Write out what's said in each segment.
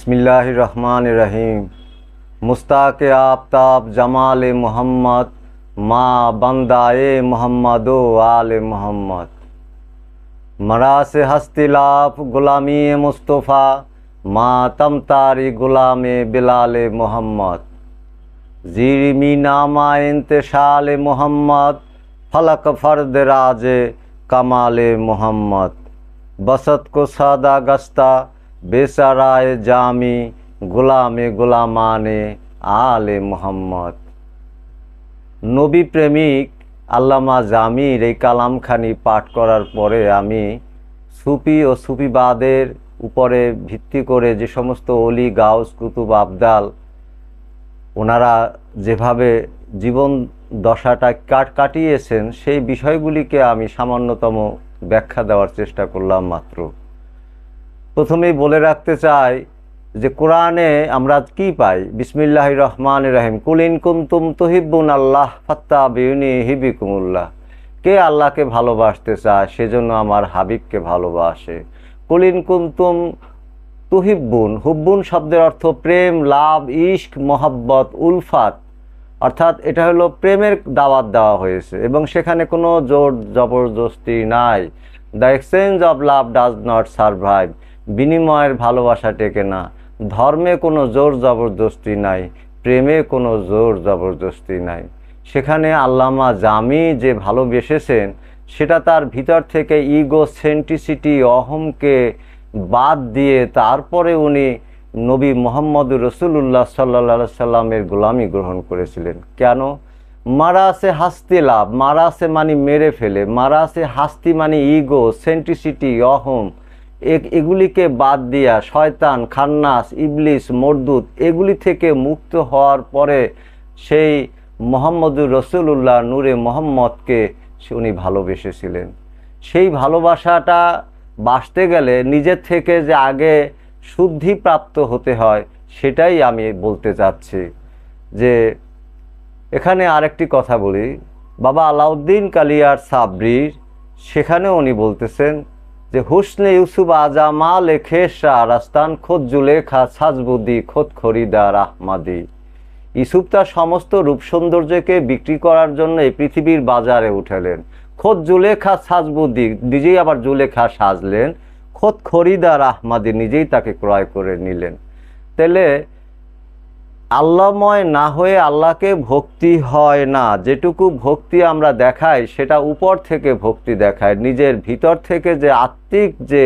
বিসমিল্লাহ রহমান রহিম মুস্তাক আফতাব জামাল মোহাম্মদ, মা বান্দায়ে মোহাম্মদ ও আলে মোহাম্মদ। মরাসে হস্তিলাফ গুলামি মুস্তফা, মা তমতারি গুলামে বিলালে মোহাম্মদ। জিরমি নামা ইন্তেশালে মোহাম্মদ, ফলক ফর্দ রাজে কমালে মোহাম্মদ। বসত কো সাদা গস্তা বেসারায় জামি গোলামে গোলামানে আলে মোহাম্মদ। নবী প্রেমিক আল্লামা জামির এই কালামখানি পাঠ করার পরে আমি সুফি ও সুফিবাদের উপরে ভিত্তি করে যে সমস্ত অলি, গাউস, কুতুব, আবদাল, ওনারা যেভাবে জীবন দশাটা কাট কাটিয়েছেন, সেই বিষয়গুলিকে আমি সামান্যতম ব্যাখ্যা দেওয়ার চেষ্টা করলাম মাত্র। প্রথমেই বলে রাখতে চাই যে কোরআনে আমরা কি পাই? বিসমিল্লাহ রহমান রহিম। কুলিন কুন্তুম তহিব্বুন আল্লাহ ফাত্তা বিউনি হিবিকুমুল্লাহ কে আল্লাহকে ভালোবাসতে চায়, সেজন্য আমার হাবিবকে ভালোবাসে। কুলিন কুন্তুম তুহিব্বুন। হুব্বুন শব্দের অর্থ প্রেম, লাভ, ইশক, মোহাব্বত, উলফাত। অর্থাৎ এটা হলো প্রেমের দাওয়াত দেওয়া হয়েছে এবং সেখানে কোনো জোর জবরদস্তি নাই। The exchange of love does not survive. বিনিময়ের ভালোবাসা টেকে না। ধর্মে কোনো জোর জবরদস্তি নাই, প্রেমে কোনো জোর জবরদস্তি নাই। সেখানে আল্লামা জামি যে ভালোবেসেছেন সেটা তার ভিতর থেকে ইগো সেন্টিসিটি অহমকে বাদ দিয়ে তারপরে উনি নবী মোহাম্মদ রসুল্লাহ সাল্লা সাল্লামের গোলামি গ্রহণ করেছিলেন। কেন? মারাসে হাস্তি লাভ মারাসে মানে মেরে ফেলে মারাসে হাস্তি মানে ইগো সেন্টিসিটি অহম এগুলিকে বাদ দিয়া শয়তান, খান্নাস, ইবলিস, মরদুত এগুলি থেকে মুক্ত হওয়ার পরে সেই মোহাম্মদুর রসুল্লাহ নূরে মোহাম্মদকে উনি ভালোবেসেছিলেন। সেই ভালোবাসাটা বাসতে গেলে নিজের থেকে যে আগে শুদ্ধি প্রাপ্ত হতে হয় সেটাই আমি বলতে চাচ্ছি যে এখানে আরেকটি কথা বলি। বাবা আলাউদ্দিন কালিয়ার সাবরির সেখানে উনি বলতেছেন যে হুসনে ইউসুফ আজা মা লেখে শাহ রাস্তান খোদ জুলেখা, সাজবুদ্দি, খোদ খরিদার আহমাদি। ইউসুফ তার সমস্ত রূপ সৌন্দর্যকে বিক্রি করার জন্য এই পৃথিবীর বাজারে উঠালেন। খোদ জুলেখা, সাজবুদ্দি নিজেই আবার জুলেখা সাজলেন। খোদ খরিদার আহমাদি নিজেই তাকে ক্রয় করে নিলেন। তাহলে আল্লাহময় না হয়ে আল্লাহকে ভক্তি হয় না। যেটুকু ভক্তি আমরা দেখাই, সেটা উপর থেকে ভক্তি দেখায়। নিজের ভিতর থেকে যে আত্মিক যে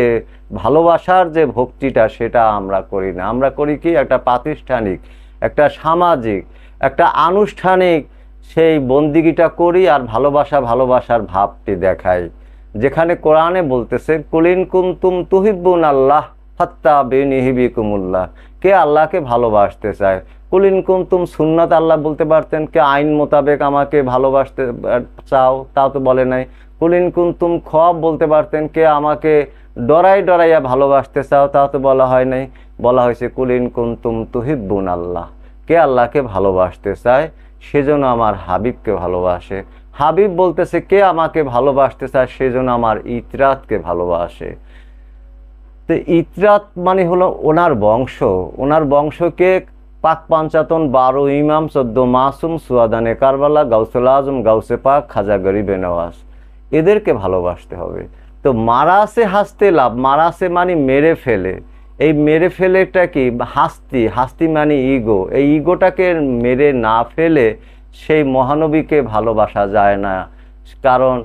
ভালোবাসার যে ভক্তিটা, সেটা আমরা করি না। আমরা করি কি? একটা প্রাতিষ্ঠানিক, একটা সামাজিক, একটা আনুষ্ঠানিক সেই বন্দিগিটা করি আর ভালোবাসা ভালোবাসার ভাবটি দেখাই। যেখানে কোরআনে বলতেছে, কুলিন কুন্তুম তুহিব্বুন আল্লাহ ফাত্তা বেনিহিবি কুমুল্লাহ কে আল্লাহকে ভালোবাসতে চায়? কুলিন কুন্তুম সুন্নাত, আল্লাহ বলতে পারতেন কে আইন মোতাবেক আমাকে ভালোবাসতে চাও, তাও তো বলে নাই। কুলিন কুন্তুম খব বলতে পারতেন কে আমাকে ডরাই ডরাইয়া ভালোবাসতে চাও, তাও তো বলা হয় নাই। বলা হয়েছে কুলিন কুন্তুম তুহিব্বুন আল্লাহ। কে আল্লাহকে ভালোবাসতে চায় সেজন্য আমার হাবিবকে ভালোবাসে। হাবিব বলতেছে, কে আমাকে ভালোবাসতে চায় সেজন্য আমার ইতরাতকে ভালোবাসে। তো ইতরাত মানে হলো ওনার বংশ। ওনার বংশকে পাক পাঞ্চাতন বারো ইমাম চোদ্দ মাসুম সুয়াদানে কারবালা, গাউসুল আজম, গাউসে পাক, খাজা গরিবে নওয়াজ। এদেরকে ভালোবাসতে হবে। তো মারাসে হাসতে লাভ, মারাসে মানে মেরে ফেলে। এই মেরে ফেলেটা কি? হাস্তি হাস্তি মানে ইগো। এই ইগোটাকে মেরে না ফেলে সেই মহানবীকে ভালোবাসা যায় না। কারণ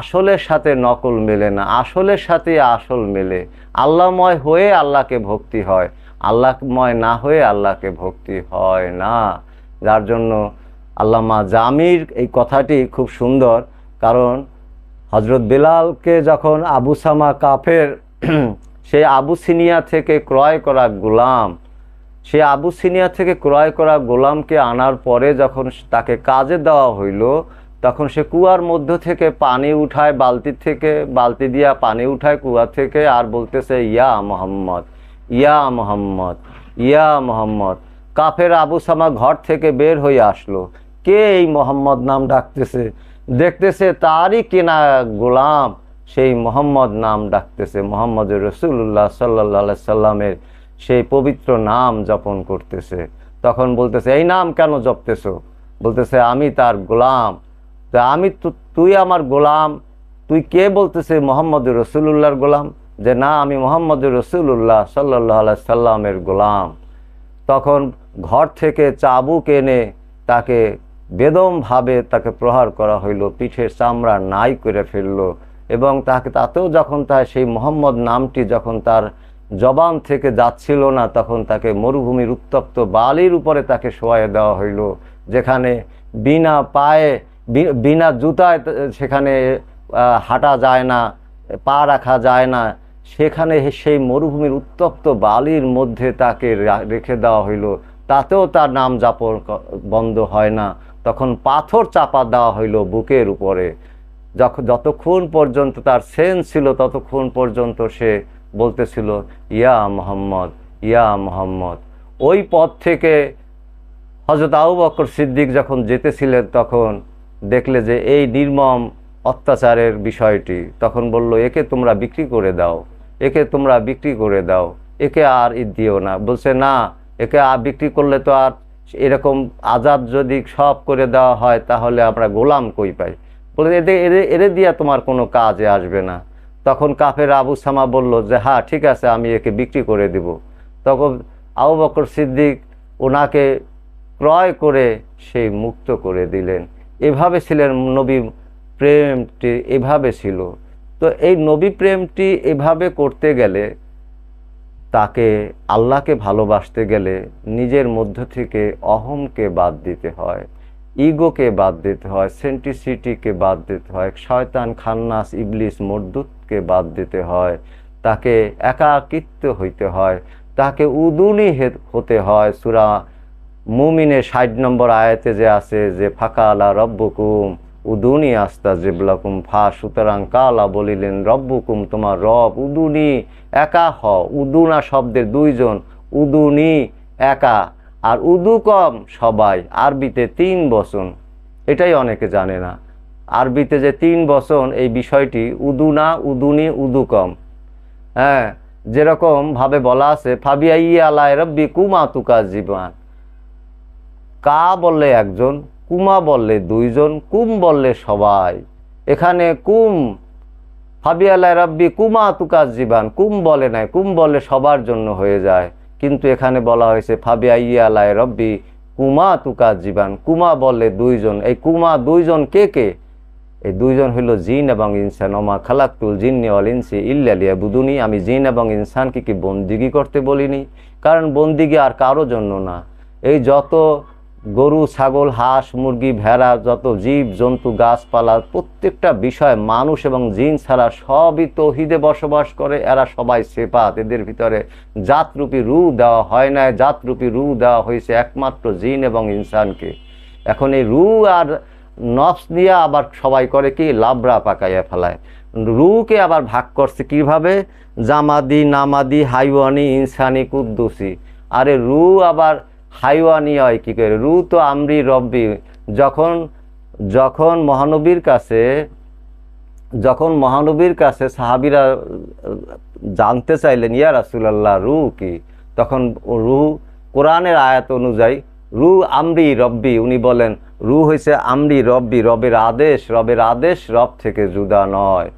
আসলের সাথে নকল মেলে না, আসলের সাথে আসল মেলে। আল্লাহময় হয়ে আল্লাহকে ভক্তি হয়। আল্লাহময় না হয়ে আল্লাহকে ভক্তি হয় না। যার জন্য আল্লামা জামির এই কথাটি খুব সুন্দর, কারণ হজরত বেলালকে যখন আবু সামা কাফের সেই আবু সিনিয়া থেকে ক্রয় করা গোলাম, সে আবু সিনিয়া থেকে ক্রয় করা গোলামকে আনার পরে যখন তাকে কাজে দেওয়া হইল, তখন সে কুয়ার মধ্য থেকে পানি উঠায়, বালতি থেকে, বালতি দিয়া পানি উঠায় কুয়া থেকে আর বলতেছে, ইয়া মোহাম্মদ ইয়া মোহাম্মদ ইয়া মোহাম্মদ। কাফের আবু সামা ঘর থেকে বের হয়ে আসলো। কে এই মোহাম্মদ নাম ডাকতেছে? দেখতেছে তারই কেনা গোলাম, সেই মোহাম্মদ নাম ডাকতেছে। মোহাম্মদ রসুল্লাহ সাল্লা সাল্লামের সেই পবিত্র নাম জপন করতেছে। তখন বলতেছে, এই নাম কেন জপতেছো? বলতেছে, আমি তার গোলাম। তা আমি তুই আমার গোলাম। তুই কে বলতেছে মোহাম্মদ রসুল্লাহর গোলাম? যে না, আমি মোহাম্মদ রসুল্লাহ সাল্লাহ সাল্লামের গোলাম। তখন ঘর থেকে চাবুক এনে তাকে বেদমভাবে তাকে প্রহার করা হইল, পিঠের চামড়া নাই করে ফেলল এবং তাকে তাতেও যখন তার সেই মোহাম্মদ নামটি যখন তার জবান থেকে যাচ্ছিল না, তখন তাকে মরুভূমির উত্তপ্ত বালির উপরে তাকে শোয়াই দেওয়া হইল, যেখানে বিনা পায়ে বিনা জুতায় সেখানে হাঁটা যায় না, পা রাখা যায় না সেখানে সেই মরুভূমির উত্তপ্ত বালির মধ্যে তাকে রেখে দেওয়া হইল। তাতেও তার নাম যাপন বন্ধ হয় না। তখন পাথর চাপা দেওয়া হইল বুকের উপরে। যখন যতক্ষণ পর্যন্ত তার সেন্স ছিল, ততক্ষণ পর্যন্ত সে বলতেছিল, ইয়া মোহাম্মদ ইয়া মোহাম্মদ। ওই পথ থেকে হজরত আবু বকর সিদ্দিক যখন যেতেছিলেন, তখন দেখলে যে এই নির্মম অত্যাচারের বিষয়টি। তখন বলল, একে তোমরা বিক্রি করে দাও। একে তোমরা বিক্রি করে দাও, একে আর ই দিও না। বলছে, না, একে আর বিক্রি করলে তো আর এরকম আজাদ যদি সব করে দেওয়া হয়, তাহলে আমরা গোলাম কই পাই? বলে এদের এরে এরে দিয়া তোমার কোনো কাজে আসবে না। তখন কাফের আবু সামা বলল যে হ্যাঁ ঠিক আছে, আমি একে বিক্রি করে দিব। তখন আবু বকর সিদ্দিক ওনাকে ক্রয় করে সেই মুক্ত করে দিলেন। এভাবে ছিলেন নবী প্রেমটি, এভাবে ছিল। তো এই নবী প্রেমটি এভাবে করতে গেলে, তাকে আল্লাহকে ভালোবাসতে গেলে নিজের মধ্য থেকে অহমকে বাদ দিতে হয়, ইগোকে বাদ দিতে হয় সেন্টিসিটিকে বাদ দিতে হয়, শয়তান, খান্নাস, ইবলিস, মর্দুতকে বাদ দিতে হয়, তাকে একাকিত্ব হইতে হয়, তাকে উদুনি হতে হয়। সুরা মুমিনের ষাট নম্বর আয়াতে যে আছে যে ফাঁকা আলা রব্বকুম উদুনি আস্তা জেবলাকুম ফা, সুতরাং কালা বলিলেন, রব্বকুম তোমার রব, উদুনি একা হ, উদুনা শব্দের দুইজন, উদুনি একা। আর উদু কম সবাই, আরবিতে তিন বচন। এটাই অনেকে জানে না। আরবিতে যে তিন বচন, এই বিষয়টি উদুনা, উদুনি, উদু কম। হ্যাঁ যেরকম ভাবে বলা আছে ফাবিয়া ই আলাই রব্বি কুমা তুকা জীবান কা বললে একজন কুমা বললে দুইজন, কুম বললে সবাই। এখানে কুম ফাবিয়ালায় রাব্বি, কুমা তুকাজ জীবান, কুম বলে নাই, কুম বলে সবার জন্য হয়ে যায়। কিন্তু এখানে বলা হয়েছে ফাবিয়া ইয়ালায় রব্বি, কুমা তুকাজ জীবান, কুমা বললে দুইজন। এই কুমা দুইজন কে কে? এই দুইজন হইল জিন এবং ইনসান। ওমা খালাকুল জিন্নি অল ইনসি ইল্লালিয়া বুদুনি আমি জিন এবং ইনসানকে কি বন্দিগি করতে বলিনি? কারণ বন্দিগি আর কারও জন্য না। এই যত গরু, ছাগল, হাঁস, মুরগি, ভেড়া, যত জীব, জন্তু, গাছপালা, প্রত্যেকটা বিষয় মানুষ এবং জিন ছাড়া সবই তৌহিদে বসবাস করে। এরা সবাই সেপাত। এদের ভিতরে জাতরূপী রু দেওয়া হয় না জাতরূপী রু দেওয়া হয়েছে একমাত্র জিন এবং ইনসানকে। এখন এই রু আর নফস নিয়ে আবার সবাই করে কি? লাবড়া পাকাইয়া ফেলায়। রুকে আবার ভাগ করছে কীভাবে? জামাদি, নামাদি, হাইওয়ানি, ইনসানি, কুদ্দুসি। আরে রু আবার হাইওয়ানি হয় কি করে? রু তো আমরি রব্বি, যখন যখন মহানবীর কাছে, যখন মহানবীর কাছে সাহাবিরা জানতে চাইলেন, ইয়া রাসুলাল্লাহ, রু কি? তখন রু, কোরআনের আয়াত অনুযায়ী, রু আমরি রব্বি, উনি বলেন, রু হয়েছে আমরি রব্বি, রবের আদেশ রবের আদেশ রব থেকে জুদা নয়।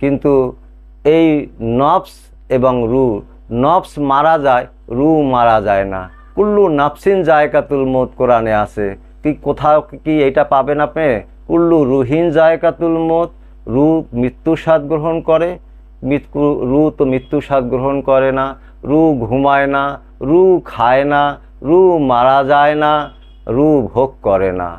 কিন্তু এই নফস এবং রু, নফস মারা যায়, রু মারা যায় না। কুল্লু নাফসিন জায়কাতুল মত কোরআনে আছে। কি কোথাও কি এটা পাবেন আপনি? কুল্লু রুহিন জায়কাতুল মত রু মৃত্যু স্বাদ গ্রহণ করে। মৃত্যু, রু তো মৃত্যু স্বাদ গ্রহণ করে না। রু ঘুমায় না, রু খায় না, রু মারা যায় না, রু ভোগ করে না।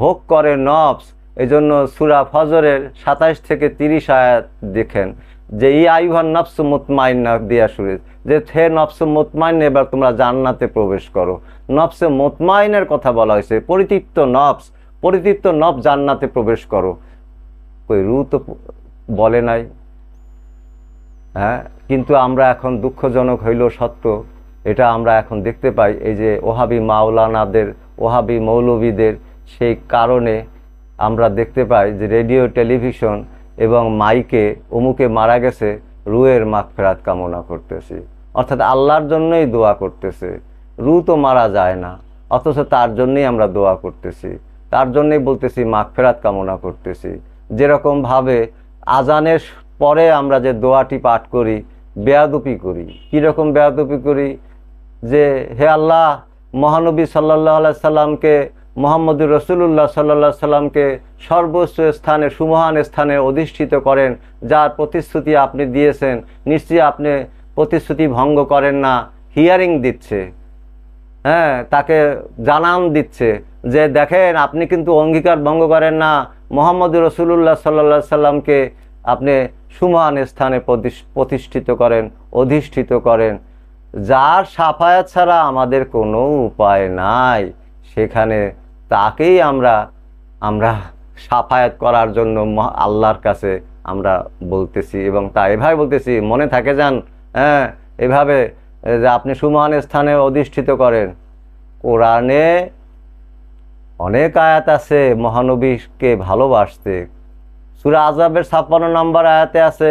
ভোগ করে নফস এই জন্য সুরা ফজরের সাতাইশ থেকে তিরিশ আয়াত দেখেন। যে ই আইভান নফস মুতমাইন দিয়া শুরু যে হে নফস মুতমাইন, এবার তোমরা জান্নাতে প্রবেশ করো। নফসে মুতমাইনের কথা বলা হয়েছে। পরিতৃপ্ত নফস পরিতৃপ্ত নফ জান্নাতে প্রবেশ করো। কই, রু তো বলে নাই। হ্যাঁ কিন্তু আমরা এখন দুঃখজনক হইল সত্য। এটা আমরা এখন দেখতে পাই। এই যে ওহাবি মাওলানাদের, ওহাবি মৌলবীদের সেই কারণে আমরা দেখতে পাই যে রেডিও, টেলিভিশন এবং মাইকে, অমুকে মারা গেছে, রুয়ের মাগফেরাত কামনা করতেছি। অর্থাৎ আল্লাহর জন্যই দোয়া করতেছে। রু তো মারা যায় না, অথচ তার জন্যই আমরা দোয়া করতেছি। তার জন্যই বলতেছি মাগফেরাত কামনা করতেছি। যেরকমভাবে আজানের পরে আমরা যে দোয়াটি পাঠ করি, বেয়াদুপি করি। কীরকম বেয়াদুপি করি? যে, হে আল্লাহ, মহানবী সাল্লাহ সাল্লামকে মোহাম্মদুর রসুল্লাহ সাল্লাহ সাল্লামকে সর্বোচ্চ স্থানে, সুমহান স্থানে অধিষ্ঠিত করেন, যার প্রতিশ্রুতি আপনি দিয়েছেন। নিশ্চয়ই আপনি প্রতিশ্রুতি ভঙ্গ করেন না হিয়ারিং দিচ্ছে। হ্যাঁ তাকে জানান দিচ্ছে যে, দেখেন, আপনি কিন্তু অঙ্গীকার ভঙ্গ করেন না। মোহাম্মদ রসুল্লাহ সাল্লা সাল্লামকে আপনি সুমহান স্থানে প্রতিষ্ঠ- প্রতিষ্ঠিত করেন, অধিষ্ঠিত করেন। যার সাফায়াত ছাড়া আমাদের কোনো উপায় নাই। সেখানে তাকেই আমরা আমরা সাফায়াত করার জন্য আল্লাহর কাছে আমরা বলতেছি এবং তা এভাবে বলতেছি, মনে থাকে যান হ্যাঁ এভাবে যে আপনি সুমহান স্থানে অধিষ্ঠিত করেন। কোরআনে অনেক আয়াত আছে মহানবীকে ভালোবাসতে। সুরা আজাবের ছাপ্পান্ন নম্বর আয়াতে আছে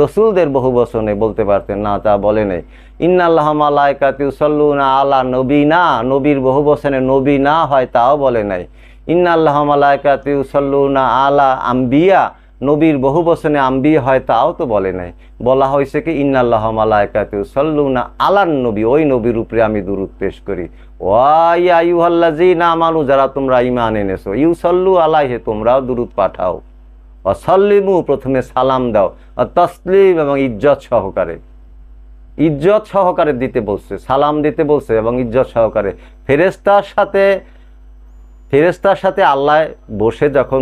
রসুলদের বহু বচনে বলতে পারতেন, না, তা বলে নেই। ইন্নাল্লাহ মালাইকাতি উসল্লু না আলা নবী না নবীর বহু বচনে নবী না হয় তাও বলে নাই। ইন্নাল্লাহ মালাইকাতি উসল্লুনা আলা আম্বিয়া, নবীর বহু বচনে আম্বি হয় তাও তো বলে নাই। বলা হয়েছে কি, ইন্নাল্লাহ মালাইকাতি উসল্লুনা আলান নবী, ওই নবীর উপরে আমি দুরুদ পেশ করি। ওয়াই আইয়ুহাল্লাজি না আমানু, যারা তোমরা ইমান এনেছো ইউ ইউসল্লু আলাইহে, তোমরাও দুরুদ পাঠাও। অসল্লিমু প্রথমে সালাম দাও তসলিম এবং ইজ্জত সহকারে। ইজ্জত সহকারে দিতে বলছে, সালাম দিতে বলছে এবং ইজ্জত সহকারে। ফেরেস্তার সাথে ফেরেস্তার সাথে আল্লাহ বসে যখন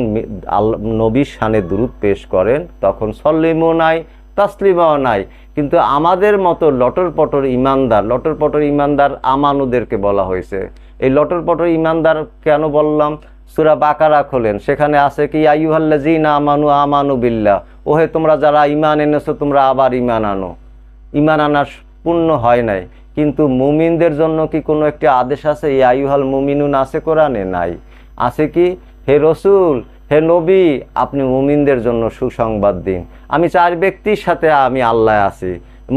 নবীর শানে দুরুদ পেশ করেন, তখন সল্লিমও নাই, তাসলিমাও নাই। কিন্তু আমাদের মতো লটর পটর ইমানদার, লটর পটর ইমানদার আমানুদেরকে বলা হয়েছে। এই লটর পটর ইমানদার কেন বললাম? সুরা বাকারা খোলেন। সেখানে আছে কি আইয়ুহাল্লাজিনা আমানু আমানু বিল্লাহ ওহে তোমরা যারা ইমান এনেছো, তোমরা আবার ইমান আনো। ইমান আনা পূর্ণ হয় নাই। কিন্তু মুমিনদের জন্য কি কোনো একটি আদেশ আছে? এই আয়ুহাল মুমিনুন আছে কোরআনে? নাই। আছে কি, হে রসুল, হে নবী, আপনি মুমিনদের জন্য সুসংবাদ দিন। আমি চার ব্যক্তির সাথে আমি আল্লাহ আছি,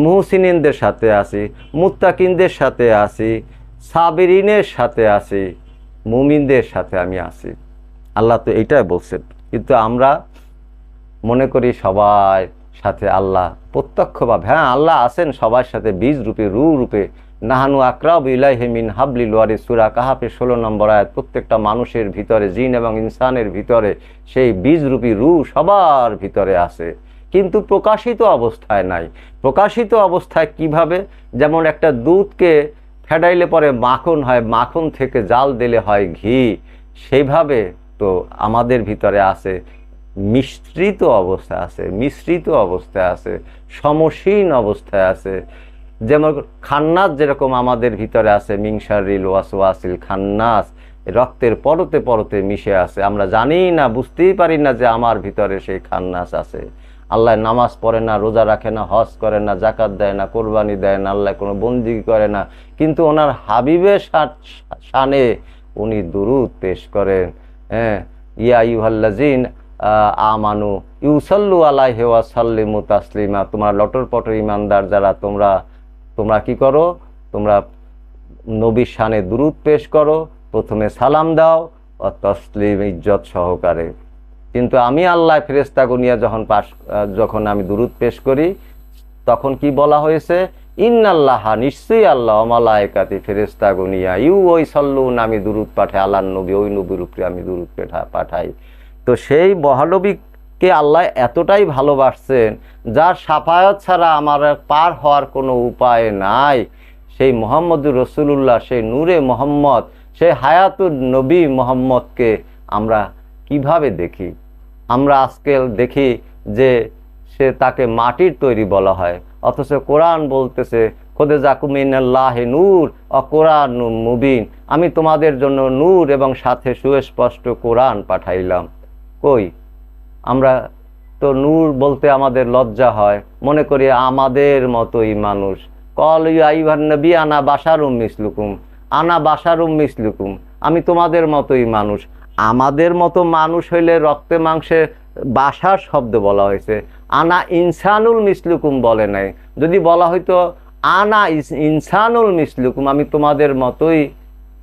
মুহসিনিনদের সাথে আছি, মুত্তাকিনদের সাথে আছি, সাবেরিনের সাথে আছি। মুমিনদের সাথে আমি আছি। আল্লাহ তো এইটাই বলছেন। কিন্তু আমরা মনে করি সবার সাথে আল্লাহ প্রত্যক্ষভাবে হ্যাঁ আল্লাহ আছেন সবার সাথে, বীজ রূপে রু রূপে। নাহানু আকরাব ইলাইহে মিন হাবলিল ওয়ারি সুরা কাহাফের ষোলো নম্বর আয়াত, প্রত্যেকটা মানুষের ভিতরে, জিন এবং ইনসানের ভিতরে সেই বীজ রূপী রু সবার ভিতরে আছে। কিন্তু প্রকাশিত অবস্থায় নাই। প্রকাশিত অবস্থায় কীভাবে? যেমন একটা দুধকে ফেডাইলে পরে মাখন হয়, মাখন থেকে জাল দিলে হয় ঘি। সেইভাবে তো আমাদের ভিতরে আছে, মিশ্রিত অবস্থায় আছে, মিশ্রিত অবস্থায় আছে, সমসীন অবস্থায় আছে। যেমন খান্নাস যেরকম আমাদের ভিতরে আছে মিংসারিল ওয়াসওয়াসিল, খান্নাস, রক্তের পরতে পরতে মিশে আছে। আমরা জানি না, বুঝতেই পারি না যে আমার ভিতরে সেই খান্নাস আছে। আল্লাহ নামাজ পড়ে না, রোজা রাখে না, হজ করে না জাকাত দেয় না, কোরবানি দেয় না, আল্লাহ কোনো বন্দি করে না। কিন্তু ওনার হাবিবের শানে উনি দুরুদ পেশ করেন। হ্যাঁ ইয়া ইউহাল্লাজিন আমানু, ইউসাল্লু আলাইহি ওয়া সাল্লিমু তাসলিমা, তোমার লটর পটর ইমানদার যারা, তোমরা তোমরা কি করো? তোমরা নবীর শানে দুরুদ পেশ করো, প্রথমে সালাম দাও, ও তসলিম ইজ্জত সহকারে। কিন্তু আমি আল্লাহ ফেরেস্তা গুনিয়া যখন পাশ যখন আমি দুরুদ পেশ করি, তখন কি বলা হয়েছে? ইন ইন্নাল্লাহা নিশ্চয়ই আল্লাহ অমালায়কাতি ফেরেস্তা গুনিয়া ইউ ওই সল্লুন, আমি দুরুদ পাঠাই আল্লাহ নবী, ওই নবীর উপরে আমি দুরুদ পেঠা- পাঠাই। তো সেই মহানবীকে আল্লাহ এতটাই ভালোবাসছেন, যার সাফায়ত ছাড়া আমার পার হওয়ার কোনো উপায় নাই। সেই মোহাম্মদুর রসুল্লাহ সেই নূরে মোহাম্মদ, সেই হায়াতুর নবী মোহাম্মদকে আমরা কীভাবে দেখি? আমরা আজকে দেখি যে সে তাকে মাটির তৈরি বলা হয়। অথচ কোরআন বলতেছে, খোদে জাকুমিনাল্লাহে নূর, অ কোরআন মুবিন। আমি তোমাদের জন্য নূর এবং সাথে সুস্পষ্ট কোরআন পাঠাইলাম। কই? আমরা তো নূর বলতে আমাদের লজ্জা হয়। মনে করি আমাদের মতোই মানুষ। কল আইভান নবী, আনা বাসারুম মিসলুকুম। আনা বাসারুম মিসলুকুম। আমি তোমাদের মতোই মানুষ। আমাদের মতো মানুষ হইলে রক্তে মাংসে বাসার শব্দ বলা হয়েছে। আনা ইনসানুল মিসলুকুম বলে নাই। যদি বলা হয়তো আনা ইনসানুল মিসলুকুম, আমি তোমাদের মতোই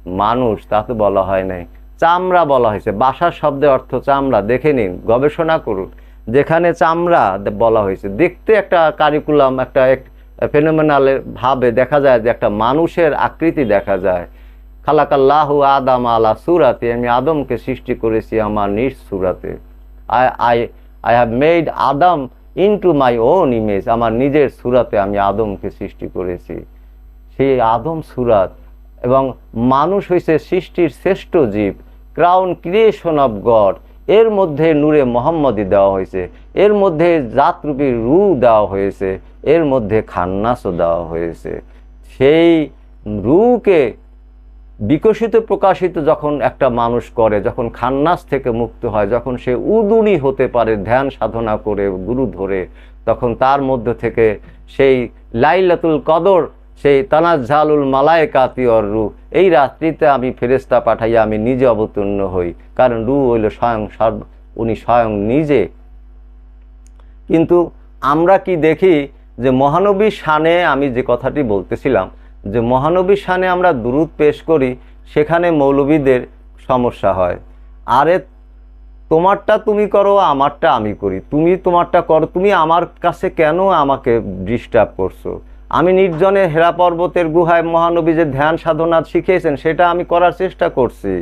মানুষ তা তো বলা হয় নাই। চামড়া বলা হয়েছে। বাসার শব্দের অর্থ চামড়া। দেখে নিন, গবেষণা করুন। যেখানে চামড়া বলা হয়েছে। দেখতে একটা কারিকুলাম একটা ফেনোমেনাল ভাবে দেখা যায় যে একটা মানুষের আকৃতি দেখা যায়। খালাকাল্লাহু আদাম আলা সুরাতে, আমি আদমকে সৃষ্টি করেছি আমার নিজ সুরাতে। I I I have made Adam into my own image আমার নিজের সুরাতে আমি আদমকে সৃষ্টি করেছি। সেই আদম সুরাত এবং মানুষ হয়েছে সৃষ্টির শ্রেষ্ঠ জীব ক্রাউন ক্রিয়েশন অফ গড এর মধ্যে নূরে মোহাম্মদী দেওয়া হয়েছে, এর মধ্যে জাতরূপী রু দেওয়া হয়েছে, এর মধ্যে খান্নাসও দেওয়া হয়েছে। সেই রুকে বিকশিত, প্রকাশিত যখন একটা মানুষ করে, যখন খান্নাস থেকে মুক্ত হয়, যখন সে উদুনি হতে পারে ধ্যান সাধনা করে, গুরু ধরে, তখন তার মধ্য থেকে সেই লাইলাতুল কদর, সেই তানাজ্জালুল মালায়কাতি কাতিয়র রু এই রাত্রিতে আমি ফেরেস্তা পাঠাইয়া আমি নিজে অবতীর্ণ হই। কারণ রু হইল স্বয়ং সর্ব, উনি স্বয়ং নিজে। কিন্তু আমরা কি দেখি যে মহানবী শানে আমি যে কথাটি বলতেছিলাম যে মহানবী শানে আমরা দুরুদ পেশ করি, সেখানে মৌলবীদের সমস্যা হয়। আরে, তোমারটা তুমি করো, আমারটা আমি করি। তুমি তোমারটা করো, তুমি আমার কাছে কেন আমাকে ডিস্টার্ব করছ? আমি নির্জনে হেরা পর্বতের গুহায় মহানবী যে ধ্যান সাধনা শিখিয়েছেন, সেটা আমি করার চেষ্টা করছি।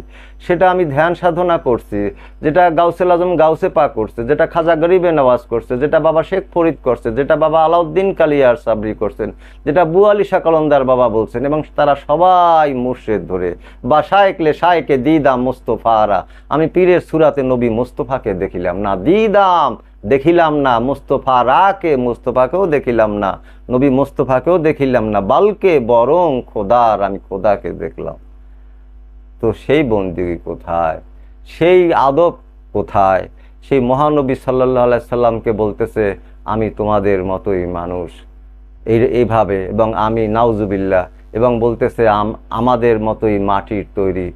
সেটা আমি ধ্যান সাধনা করছি, যেটা গাউসেল আজম গাউসে পা করছে, যেটা খাজা গরিবে নওয়াজ করছে, যেটা বাবা শেখ ফরিদ করছে, যেটা বাবা আলাউদ্দিন কালিয়ার সাবরি করছেন, যেটা বুয়ালি শাহ বাবা বলছেন, এবং তারা সবাই মুর্শেদ ধরে বা শায়েকলে শায়েকে দিদাম মোস্তফারা। আমি পীরের সুরাতে নবী মোস্তফাকে দেখিলাম। না, দিদাম দেখিলাম না, মোস্তফা রাকে মোস্তফাকেও দেখিলাম না, নবী মোস্তফাকেও দেখিলাম না, বালকে বরং খোদার, আমি খোদাকে দেখলাম। তো সেই বন্দিগি কোথায়? সেই আদব কোথায়? সেই মহানবী সাল্লাহ সাল্লামকে বলতেছে, আমি তোমাদের মতোই মানুষ। এই, এইভাবে, এবং আমি, নাউজুবিল্লাহ, এবং বলতেছে, আম- আমাদের মতোই মাটির তৈরি।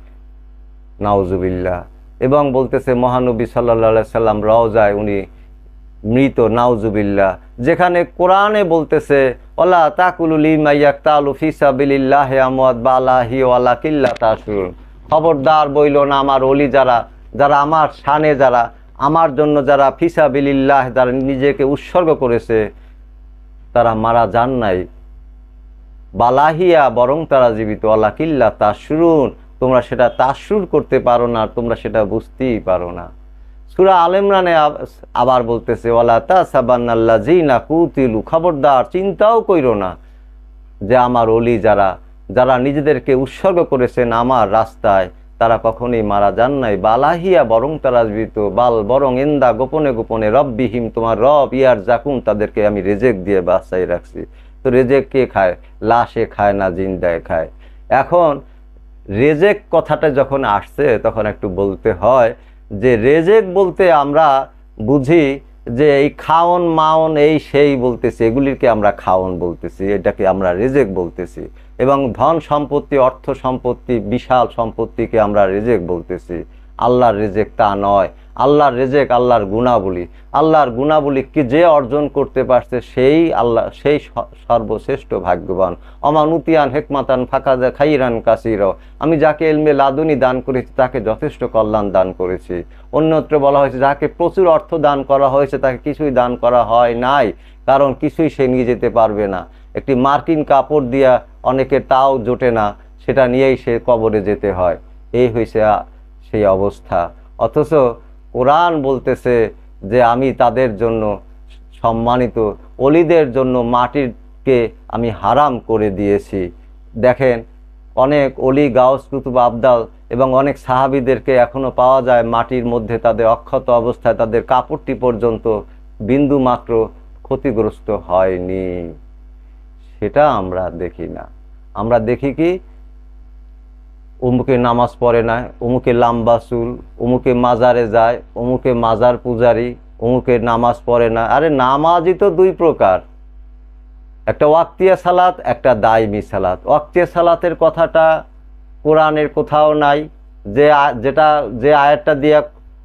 নাউজুবিল্লাহ, এবং বলতেছে, মহানবী সাল্লাহ সাল্লাম রওজায় উনি মৃত, নাউজুবিল্লাহ। যেখানে কোরআনে বলতেছে, ওলা তাকুলুলি মাইয়াক তালু ফিসাবিল্লাহ আমদ বালাহি কিল্লা তাসুর খবরদার বইল না আমার অলি যারা যারা আমার শানে যারা, আমার জন্য যারা ফিসাবিল্লাহ যারা নিজেকে উৎসর্গ করেছে, তারা মারা যান নাই। বালাহিয়া বরং তারা জীবিত। আল্লাহ কিল্লা তাসরুন তোমরা সেটা তাসরুর করতে পারো না, তোমরা সেটা বুঝতেই পারো না। সুরা আল ইমরানে আবার বলতেছে, ওয়ালা তা সাবান্নাল্লা জিনা কুতিলু খবরদার, চিন্তাও কইরো না যে আমার অলি যারা যারা নিজেদেরকে উৎসর্গ করেছেন আমার রাস্তায়, তারা কখনোই মারা যান নাই। বালাহিয়া বরং তারা জীবিত, বাল বরং এন্দা গোপনে গোপনে রব্বিহীম, তোমার রব ইয়ার জাকুন তাদেরকে আমি রেজেক দিয়ে বাসাই রাখছি। তো রেজেক কে খায়? লাশে খায় না, জিন্দায় খায়। এখন রেজেক কথাটা যখন আসছে, তখন একটু বলতে হয় যে রেজেক বলতে আমরা বুঝি যে এই খাওন মাওন এই সেই বলতেছি, এগুলিকে আমরা খাওন বলতেছি, এটাকে আমরা রেজেক বলতেছি। এবং ধন সম্পত্তি, অর্থ সম্পত্তি, বিশাল সম্পত্তিকে আমরা রেজেক বলতেছি। আল্লাহর রেজেক তা নয়। আল্লাহর রেজেক আল্লাহর গুণাবলী। আল্লাহর গুণাবলী কি যে অর্জন করতে পারছে সেই আল্লাহ সেই সর্বশ্রেষ্ঠ ভাগ্যবান। অমানুতিয়ান হেকমাতান ফাঁকা খাইরান কাসির। আমি যাকে এলমে লাদুনি দান করেছি, তাকে যথেষ্ট কল্যাণ দান করেছি। অন্যত্র বলা হয়েছে, যাকে প্রচুর অর্থ দান করা হয়েছে, তাকে কিছুই দান করা হয় নাই, কারণ কিছুই সে নিয়ে যেতে পারবে না। একটি মার্কিন কাপড় দিয়া অনেকে তাও জোটে না, সেটা নিয়েই সে কবরে যেতে হয়। এই হয়েছে সেই অবস্থা। অথচ কোরআন বলতেছে যে আমি তাদের জন্য সম্মানিত, অলিদের জন্য মাটিরকে আমি হারাম করে দিয়েছি। দেখেন, অনেক অলি গাউস কুতুব আবদাল এবং অনেক সাহাবিদেরকে এখনও পাওয়া যায় মাটির মধ্যে তাদের অক্ষত অবস্থায় তাদের কাপড়টি পর্যন্ত বিন্দু মাত্র ক্ষতিগ্রস্ত হয়নি। সেটা আমরা দেখি না। আমরা দেখি কি অমুকে নামাজ পড়ে না অমুকে লাম্বা চুল অমুকে মাজারে যায় অমুকে মাজার পূজারি অমুকে নামাজ পড়ে না। আরে নামাজই তো দুই প্রকার। একটা ওয়াক্তিয়া সালাত, একটা দায়মি সালাত। ওয়াক্তিয়া সালাতের কথাটা কোরআনের কোথাও নাই। যে যেটা যে আয়াতটা দিয়ে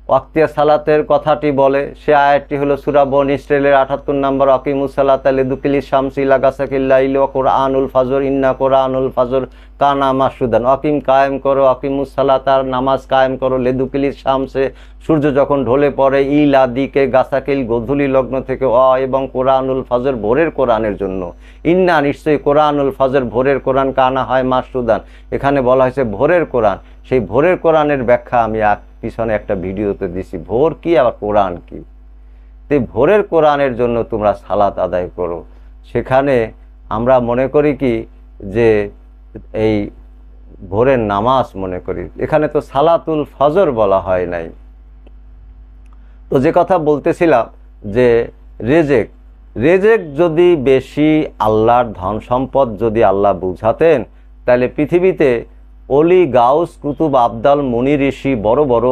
ওয়াক্তিয়া সালাতের কথাটি বলে, সে আয়াতটি হলো সুরা বন ইসরায়েলের আঠাত্তর নম্বর অকিমুসালাত লেদুকিলি শামসি লাগাসাকিল্লাইল কোরআনুল ফাজর, ইন্না কোরআনুল ফাজর কানা মাসুদান। অকিম কায়েম করো অকিমুসালাত আর নামাজ কায়েম করো। লেদুকিলি শামসে সূর্য যখন ঢলে পড়ে, ইলা দিকে গাছাকিল গধূলি লগ্ন থেকে অ এবং কোরআনুল ফাজর ভোরের কোরআনের জন্য। ইন্না নিশ্চয়ই কোরআনুল ফাজর ভোরের কোরআন কানা হয় মাসুদান। এখানে বলা হয়েছে ভোরের কোরআন। সেই ভোরের কোরআনের ব্যাখ্যা আমি পিছনে একটা ভিডিওতে দিছি, ভোর কি আবার কোরআন কি? তো ভোরের কোরআনের জন্য তোমরা সালাত আদায় করো। সেখানে আমরা মনে করি কি যে এই ভোরের নামাজ মনে করি। এখানে তো সালাতুল ফজর বলা হয় নাই। তো যে কথা বলতেছিলাম যে রেজেক রেজেক যদি বেশি আল্লাহর ধন সম্পদ যদি আল্লাহ বুঝাতেন, তাহলে পৃথিবীতে অলি গাউস, কুতুব আবদাল, মুনি ঋষি বড় বড়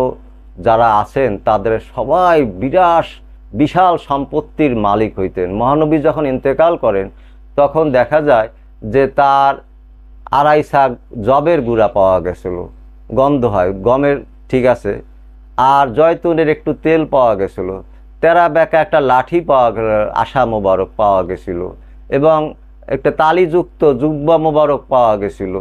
যারা আছেন, তাদের সবাই বিরাট বিশাল সম্পত্তির মালিক হইতেন। মহানবী যখন ইন্তেকাল করেন, তখন দেখা যায় যে তার আড়াই শাক জবের গুঁড়া পাওয়া গেছিল। গন্ধ হয়, গমের ঠিক আছে, আর জয়তুনের একটু তেল পাওয়া গেছিল। তেরা বেঁকা একটা লাঠি পাওয়া গেল, আশা মোবারক পাওয়া গেছিল, এবং একটা তালিযুক্ত জুব্বা মোবারক পাওয়া গেছিল।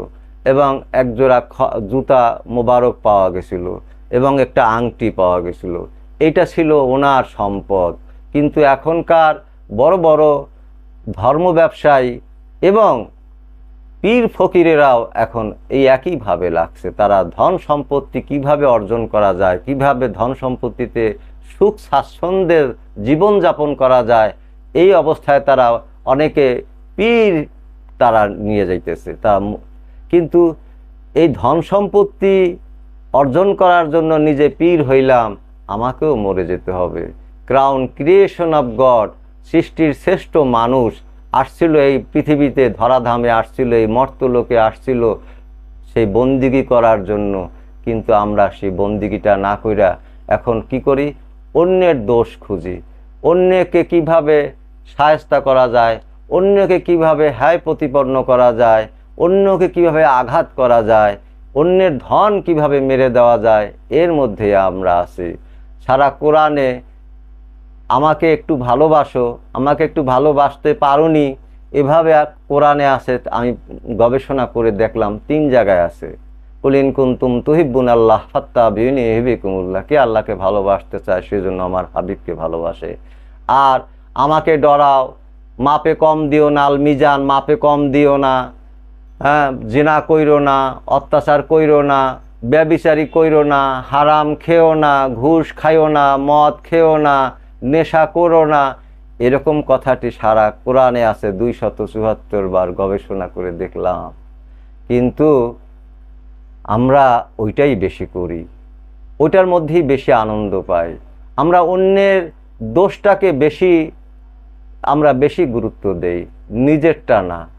এবং একজোড়া জুতা মোবারক পাওয়া গেছিল এবং একটা আংটি পাওয়া গেছিল। এটা ছিল ওনার সম্পদ। কিন্তু এখনকার বড় বড় ধর্ম ব্যবসায়ী এবং পীর ফকিরেরাও এখন এই একইভাবে লাগছে। তারা ধন সম্পত্তি কীভাবে অর্জন করা যায়, কীভাবে ধন সম্পত্তিতে সুখ স্বাচ্ছন্দ্যের জীবনযাপন করা যায়, এই অবস্থায় তারা অনেকে পীর তারা নিয়ে যাইতেছে। তা ম- কিন্তু এই ধন সম্পত্তি অর্জন করার জন্য নিজে পীর হইলাম, আমাকেও মরে যেতে হবে। ক্রাউন ক্রিয়েশন অফ গড সৃষ্টির শ্রেষ্ঠ মানুষ আসছিল এই পৃথিবীতে, ধরাধামে আসছিল, এই মর্তলোকে আসছিল সেই বন্দিগি করার জন্য। কিন্তু আমরা সেই বন্দিগিটা না কইরা এখন কি করি? অন্যের দোষ খুঁজি। অন্যকে কীভাবে সায়স্তা করা যায়? অন্যকে কীভাবে হ্যায় প্রতিপন্ন করা যায়? অন্যকে কীভাবে আঘাত করা যায়, অন্যের ধন কীভাবে মেরে দেওয়া যায়, এর মধ্যে আমরা আছি। সারা কোরআনে আমাকে একটু ভালোবাসো, আমাকে একটু ভালোবাসতে পারোনি, এভাবে কোরআনে আছে, আমি গবেষণা করে দেখলাম, তিন জায়গায় আছে। কুলিন কুন্তুম তুহিব্বুন আল্লাহ ফাত্তা বিউনি হিবিকুমুল্লাহ কে আল্লাহকে ভালোবাসতে চায় সেজন্য আমার হাবিবকে ভালোবাসে। আর আমাকে ডরাও, মাপে কম দিও না, আল মিজান, মাপে কম দিও না হ্যাঁ জিনা কইরো না, অত্যাচার কইরো না, ব্যবিচারি কইরো না, হারাম খেও না, ঘুষ খাইও না, মদ খেও না, নেশা করো না। এরকম কথাটি সারা কোরআনে আছে দুই শত চুয়াত্তর বার গবেষণা করে দেখলাম। কিন্তু আমরা ওইটাই বেশি করি। ওইটার মধ্যেই বেশি আনন্দ পাই। আমরা অন্যের দোষটাকে বেশি, আমরা বেশি গুরুত্ব দেই, নিজেরটা না।